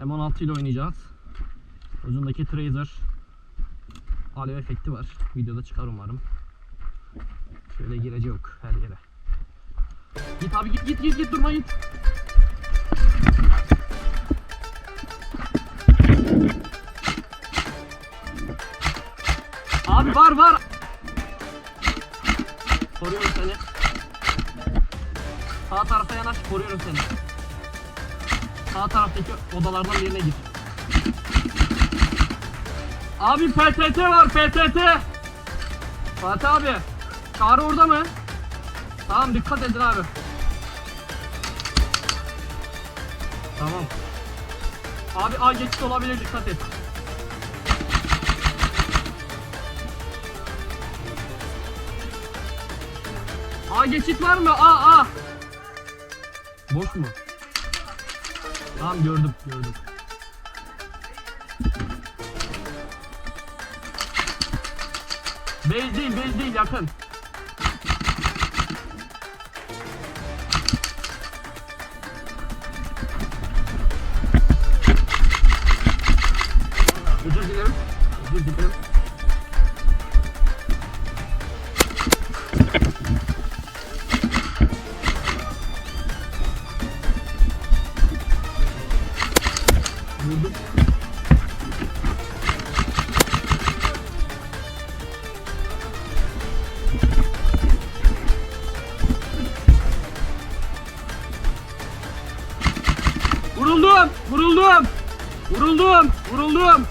M16 ile oynayacağız. Ucundaki Tracer alev efekti var. Videoda çıkar umarım. Şöyle girecek her yere. Git abi git git git git durma git. Abi var var. Koruyorum seni. Sağ tarafa yanaş koruyorum seni. Sağ taraftaki odalardan birine gir. Abi PTT var PTT. Fatih abi. Çağrı orada mı? Tamam dikkat edin abi. Tamam. Abi A geçit olabilir dikkat et. A geçit var mı? A A. Boş mu? Tamam gördüm gördüm. Base değil base değil yakın. Özür dilerim. Özür dilerim. Vurdum. Vuruldum! Vuruldum! Vuruldum! Vuruldum!